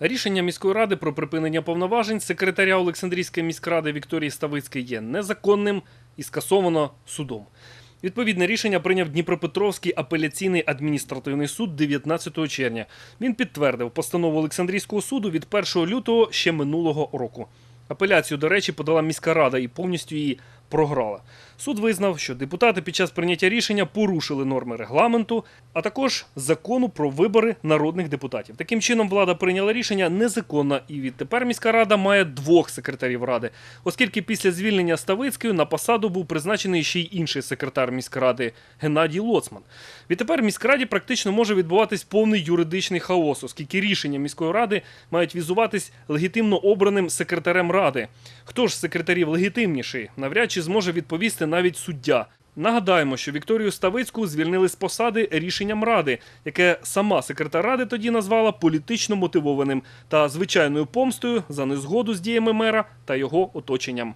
Рішення міської ради про припинення повноважень секретаря Олександрійської міськради Вікторії Ставицької є незаконним і скасовано судом. Відповідне рішення прийняв Дніпропетровський апеляційний адміністративний суд 19 червня. Він підтвердив постанову Олександрійського суду від 1 лютого ще минулого року. Апеляцію, до речі, подала міська рада і повністю її програла. Суд визнав, що депутати під час прийняття рішення порушили норми регламенту, а також закону про вибори народних депутатів. Таким чином, влада прийняла рішення незаконно, і відтепер міська рада має двох секретарів ради, оскільки після звільнення Ставицької на посаду був призначений ще й інший секретар міськради Геннадій Лоцман. Відтепер міськраді практично може відбуватись повний юридичний хаос, оскільки рішення міської ради мають візуватись легітимно обраним секретарем ради. Хто ж секретарів легітимніший? Навряд чи зможе відповісти навіть суддя. Нагадаємо, що Вікторію Ставицьку звільнили з посади рішенням ради, яке сама секретар ради тоді назвала політично мотивованим та звичайною помстою за незгоду з діями мера та його оточенням.